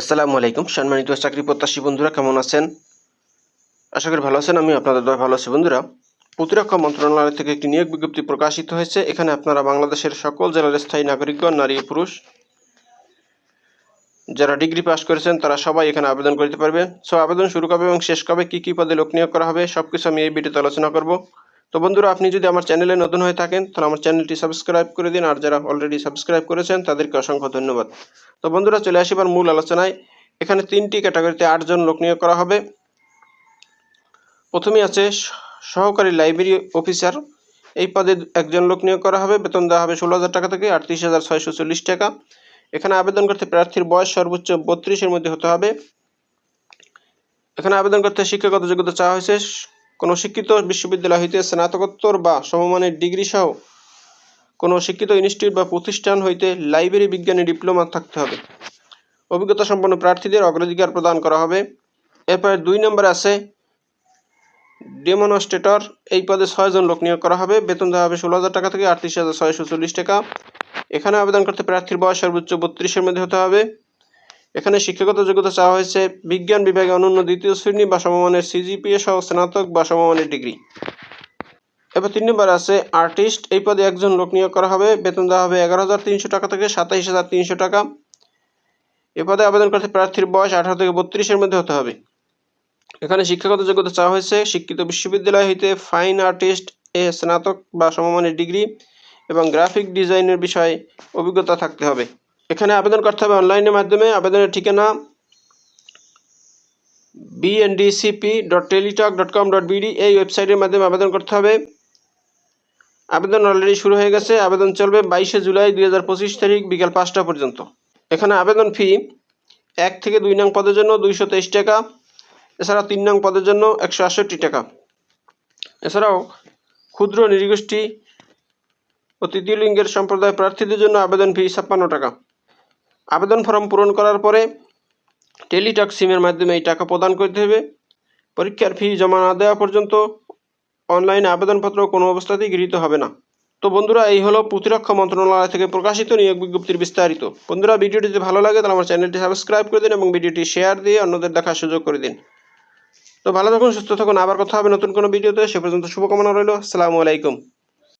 আসসালামু আলাইকুম। সম্মানিত চাকরি প্রত্যাশী বন্ধুরা, কেমন আছেন? আশা করি ভালো আছেন আমি আপনাদের দয় ভালো আছি। বন্ধুরা, প্রতিরক্ষা মন্ত্রণালয় থেকে একটি নিয়োগ বিজ্ঞপ্তি প্রকাশিত হয়েছে। এখানে আপনারা বাংলাদেশের সকল জেলার স্থায়ী নাগরিকগণ নারী পুরুষ, যারা ডিগ্রি পাস করেছেন, তারা সবাই এখানে আবেদন করতে পারবে। সো, আবেদন শুরু কবে এবং শেষ কবে, কী কী পদে লোক নিয়োগ করা হবে সব কিছু আমি এই ভিডিওতে আলোচনা করব। তো বন্ধুরা, আপনি যদি আমার চ্যানেলে নতুন হয়ে থাকেন, তাহলে আমার চ্যানেলটি সাবস্ক্রাইব করে দিন। আর যারা অলরেডি সাবস্ক্রাইব করেছেন, তাদেরকে অসংখ্য ধন্যবাদ। তো বন্ধুরা, চলে আসিবার মূল আলোচনায়। এখানে তিনটি ক্যাটাগরিতে আটজন লোক নিয়োগ করা হবে। প্রথমেই আছে সহকারী লাইব্রেরি অফিসার। এই পদে একজন লোক নিয়োগ করা হবে। বেতন দেওয়া হবে ষোলো হাজার টাকা থেকে আটত্রিশ হাজার ছয়শো চল্লিশ টাকা। এখানে আবেদন করতে প্রার্থীর বয়স সর্বোচ্চ বত্রিশের মধ্যে হতে হবে। এখানে আবেদন করতে শিক্ষাগত যোগ্যতা চাওয়া হয়েছে। কোনো শিক্ষিত বিশ্ববিদ্যালয় হইতে স্নাতকোত্তর বা সমমানের ডিগ্রি সহ কোনো শিক্ষিত ইনস্টিটিউট বা প্রতিষ্ঠান হইতে লাইব্রেরি বিজ্ঞানে ডিপ্লোমা থাকতে হবে। অভিজ্ঞতা সম্পন্ন প্রার্থীদের অগ্রাধিকার প্রদান করা হবে। এরপরে দুই নম্বরে আছে ডেমনস্ট্রেটর। এই পদে ছয়জন লোক নিয়োগ করা হবে। বেতন দেওয়া হবে ষোলো হাজার টাকা থেকে আটত্রিশ হাজার ছয়শো চল্লিশ টাকা। এখানে আবেদন করতে প্রার্থীর বয়স সর্বোচ্চ বত্রিশের মধ্যে হতে হবে। এখানে শিক্ষাগত যোগ্যতা চাওয়া হয়েছে বিজ্ঞান বিভাগে অনন্য দ্বিতীয় শ্রেণি বা সমমানের সিজিপিএ সহ স্নাতক বা সমমানের ডিগ্রি। এবার তিন নম্বর আছে, আর্টিস্ট। এই পদে একজন লোক নিয়োগ করা হবে। বেতন দেওয়া হবে এগারো হাজার তিনশো টাকা থেকে সাতাইশ হাজার তিনশো টাকা। এ পদে আবেদন করতে প্রার্থীর বয়স আঠারো থেকে বত্রিশের মধ্যে হতে হবে। এখানে শিক্ষাগত যোগ্যতা চাওয়া হয়েছে শিক্ষিত বিশ্ববিদ্যালয় হইতে ফাইন আর্টিস্ট, এ স্নাতক বা সমমানের ডিগ্রি এবং গ্রাফিক ডিজাইনের বিষয়ে অভিজ্ঞতা থাকতে হবে। এখানে আবেদন করতে হবে অনলাইনের মাধ্যমে। আবেদনের ঠিকানা BNDCP dot Teletalk dot com dot BD এই ওয়েবসাইটের মাধ্যমে আবেদন করতে হবে। আবেদন অলরেডি শুরু হয়ে গেছে। আবেদন চলবে বাইশে জুলাই দুই হাজার পঁচিশ তারিখ বিকাল পাঁচটা পর্যন্ত। এখানে আবেদন ফি এক থেকে দুই নং পদের জন্য দুইশো তেইশ টাকা। এছাড়া তিন নং পদের জন্য একশো আটষট্টি টাকা। এছাড়াও ক্ষুদ্র নৃগোষ্ঠী ও তৃতীয় লিঙ্গের সম্প্রদায় প্রার্থীদের জন্য আবেদন ফি ছাপ্পান্ন টাকা। আবেদন ফর্ম পূরণ করার পরে টেলিটক সিমের মাধ্যমে এই টাকা প্রদান করতে হবে। পরীক্ষার ফি জমা না দেওয়া পর্যন্ত অনলাইনে আবেদনপত্র কোনো অবস্থাতেই গৃহীত হবে না। তো বন্ধুরা, এই হলো প্রতিরক্ষা মন্ত্রণালয় থেকে প্রকাশিত নিয়োগ বিজ্ঞপ্তির বিস্তারিত। বন্ধুরা, ভিডিওটি যদি ভালো লাগে, তাহলে আমার চ্যানেলটি সাবস্ক্রাইব করে দিন এবং ভিডিওটি শেয়ার দিয়ে অন্যদের দেখার সুযোগ করে দিন। তো ভালো থাকুন, সুস্থ থাকুন, আবার কথা হবে নতুন কোনো ভিডিওতে। সে পর্যন্ত শুভকামনা রইল। আসসালামু আলাইকুম।